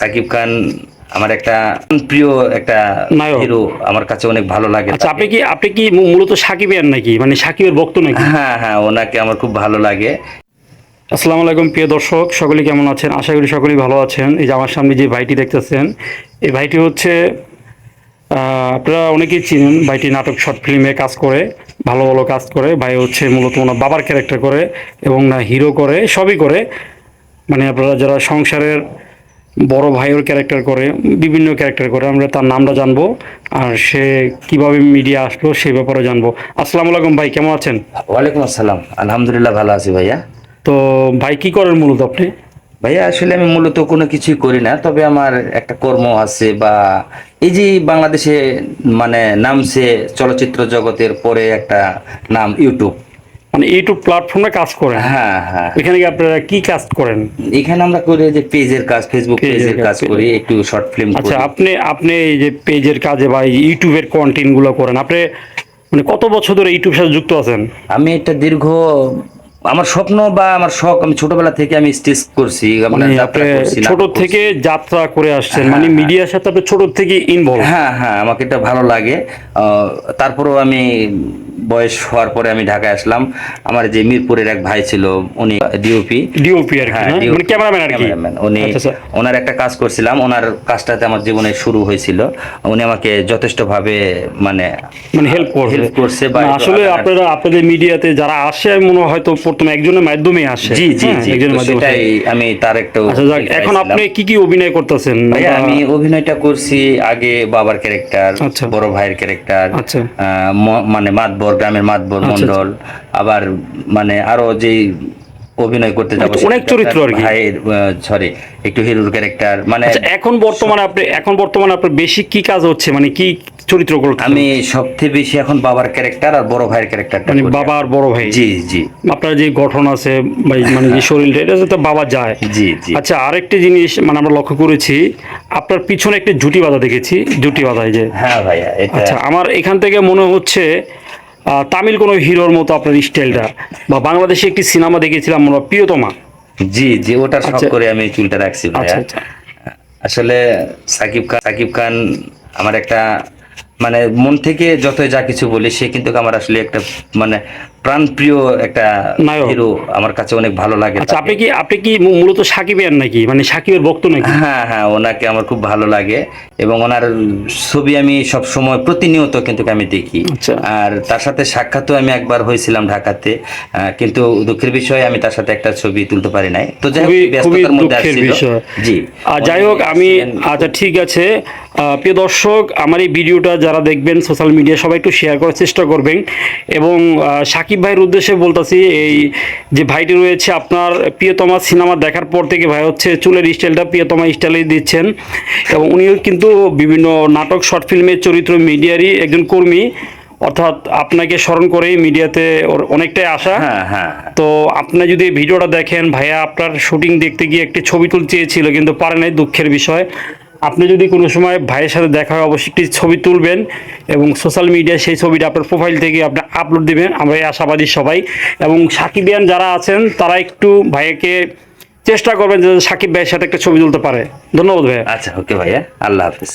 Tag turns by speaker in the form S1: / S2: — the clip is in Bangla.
S1: সাকিব খান আমার একটা প্রিয় একটা। হিরো আমার কাছে অনেক ভালো লাগে
S2: আচ্ছা আপনি কি আপনি কি মূলত সাকিবের নাকি? মানে সাকিবের ভক্ত নাকি?
S1: হ্যাঁ হ্যাঁ ওনাকে আমার খুব ভালো লাগে।
S2: আসসালামু আলাইকুম প্রিয় দর্শক সকলে কেমন আছেন? আশা করি সকলেই ভালো আছেন। এই যে আমার সামনে যে ভাইটি দেখতেছেন এই ভাইটি হচ্ছে আপনারা অনেকেই চিনেন ভাইটি নাটক শর্ট ফিল্মে কাজ করে ভালো ভালো কাজ করে। ভাই হচ্ছে মূলত ওনার বাবার ক্যারেক্টার করে এবং না হিরো করে সবই করে। মানে আপনারা যারা সংসারের বড় ভাইয়ের ক্যারেক্টার করে বিভিন্ন ক্যারেক্টার করে আমরা তার নামটা জানব আর সে কীভাবে মিডিয়া আসলো সেই ব্যাপারে জানব। আসসালামু আলাইকুম ভাই কেমন আছেন?
S1: ওয়ালাইকুম আসসালাম। আলহামদুলিল্লাহ ভালো আছি ভাইয়া।
S2: তো ভাই কি করেন মূলত আপনি?
S1: ভাইয়া আসলে আমি মূলত কোনো কিছুই করি না তবে আমার একটা কর্ম আছে বা এই যে বাংলাদেশে মানে নামছে চলচ্চিত্র জগতের পরে একটা নাম ইউটিউব
S2: মানে ইউটিউব প্ল্যাটফর্মে কাজ করেন।
S1: হ্যাঁ হ্যাঁ।
S2: এখানে কি আপনারা কি কাজ করেন?
S1: এখানে আমরা করি যে পেজের কাজ ফেসবুক
S2: পেজের কাজ,
S1: করি একটু শর্ট ফিল্ম করি।
S2: আচ্ছা আপনি আপনি এই যে পেজের কাজে বা ইউটিউবের কন্টেন্টগুলো করেন আপনি মানে কত বছর ধরে ইউটিউব সাথে যুক্ত আছেন?
S1: আমি একটা দীর্ঘ আমার স্বপ্ন বা আমার শখ আমি ছোটবেলা থেকে আমি স্টেজ করছি
S2: মানে আপনি ছোট থেকে যাত্রা করে আসছেন
S1: হ্যাঁ,
S2: মানে
S1: হ্যাঁ।
S2: মিডিয়ার সাথে আপনি ছোট থেকে ইনভলভ
S1: হ্যাঁ হ্যাঁ আমাকে এটা ভালো লাগে। তারপরেও আমি বয়স হওয়ার পরে আমি ঢাকায় আসলাম। আমার যে মিরপুরের এক ভাই ছিল উনি ডিওপি
S2: ডিওপি আর কি
S1: হ্যাঁ,
S2: মানে ক্যামেরাম্যান আর কি?
S1: উনি
S2: আচ্ছা, আচ্ছা।
S1: ওনার একটা কাজ করছিলাম ওনার কাজটাতে আমার জীবনে শুরু হয়েছিল। উনি আমাকে যথেষ্ট ভাবে মানে
S2: মানে হেল্প
S1: হেল্প করছে বা
S2: আসলে আপনারা আপনাদের মিডিয়াতে যারা আসে আমি মনে হয় হয়তো প্রথমে একজনের মাধ্যমে আসে।
S1: জি জি
S2: হ্যাঁ,
S1: জি।
S2: একজনের মাধ্যমে
S1: সেটাই আমি তার একটা
S2: আচ্ছা এখন আপনি কি কি অভিনয় করতেছেন?
S1: আমি অভিনয়টা করছি আগে বাবার ক্যারেক্টার। বড় ভাইয়ের ক্যারেক্টার। মানে মাতবর গ্রামের মাতবর
S2: আচ্ছা,
S1: মন্ডল আবার মানে আরও যে অভিনয় করতে যাব
S2: আচ্ছা, অনেক চরিত্র আর কি।
S1: সরি একটু হিরোর ক্যারেক্টার মানে
S2: আচ্ছা এখন বর্তমানে আপনি এখন বর্তমানে আপনার বেশি কি কাজ হচ্ছে? মানে কি চরিত্র
S1: আমি বেশি এখন বাবার ক্যারেক্টার আর বড় ভাইয়ের ক্যারেক্টারটা
S2: মানে বাবা আর বড় ভাই?
S1: জি জি।
S2: আপনার যে গঠন আছে মানে যে শরীরটা এটা যাতে বাবা যায়।
S1: জি জি।
S2: আচ্ছা আরেকটি জিনিস মানে আমরা লক্ষ্য করেছি আপনার পিছনে একটি জুটি বাঁধা দেখেছি জুটি বাঁধায় যে।
S1: হ্যাঁ ভাইয়া
S2: আচ্ছা আমার এখান থেকে মনে হচ্ছে তামিল কোনো হিরোর মতো আপনার স্টাইলটা? বা বাংলাদেশে একটি সিনেমা দেখেছিলাম আমরা প্রিয়তমা।
S1: জি জি ওটা শখ
S2: আচ্ছা।
S1: করে আমি চুলটা রাখছি ভাইয়া।
S2: আচ্ছা আচ্ছা।
S1: আসলে সাকিব খান সাকিব খান আমার একটা মানে মন থেকে যতই যা কিছু বলি সে কিন্তু আমার আসলে একটা মানে প্রাণপ্রিয় একটা হিরো আমার কাছে অনেক ভালো লাগে
S2: আচ্ছা আপনি কি আপনি কি মূলত সাকিবের নাকি? মানে সাকিবের ভক্ত নাকি?
S1: হ্যাঁ হ্যাঁ ওনাকে আমার খুব ভালো লাগে এবং ওনার ছবি আমি সব সময় প্রতিনিয়ত কিন্তু আমি দেখি।
S2: আচ্ছা।
S1: আর তার সাথে সাক্ষাৎও আমি একবার হয়েছিলাম ঢাকাতে কিন্তু দুঃখের বিষয়ে আমি তার সাথে একটা ছবি তুলতে পারি নাই। তো যাই হোক, ব্যস্ততার মধ্যে জি।
S2: যাই হোক আমি আচ্ছা ঠিক আছে। প্রিয় দর্শক আমার এই ভিডিওটা যারা দেখবেন সোশ্যাল মিডিয়া সবাই একটু শেয়ার করার চেষ্টা করবেন। এবং আহ, সাকিব ভাইয়ের উদ্দেশ্যে বলতেছি এই যে ভাইটি রয়েছে আপনার প্রিয়তমা সিনেমা দেখার পর থেকে ভাই হচ্ছে চুলের স্টাইলটা প্রিয়তমা স্টাইলে দিচ্ছেন। এবং উনিও কিন্তু বিভিন্ন নাটক শর্ট ফিল্মের চরিত্র মিডিয়ারই একজন কর্মী। অর্থাৎ আপনাকে স্মরণ করেই মিডিয়াতে ওর অনেকটাই আসা
S1: হ্যাঁ হ্যাঁ
S2: তো আপনি যদি ভিডিওটা দেখেন ভাইয়া আপনার শুটিং দেখতে গিয়ে একটি ছবি তুলতে চেয়েছিল কিন্তু পারে নাই দুঃখের বিষয়। আপনি যদি কোনো সময় ভাইয়ের সাথে দেখা হয়, অবশ্যই একটি ছবি তুলবেন এবং সোশ্যাল মিডিয়ায় সেই ছবিটা আপনার প্রোফাইল থেকে আপনি আপলোড দেবেন। আমরা এই আশাবাদী সবাই। এবং সাকিবিয়ান যারা আছেন, তারা একটু ভাইয়াকে চেষ্টা করবেন যে সাকিব ভাইয়ের সাথে একটা ছবি তুলতে পারে। ধন্যবাদ ভাইয়া।
S1: আচ্ছা ওকে ভাইয়া। আল্লাহ হাফিজ।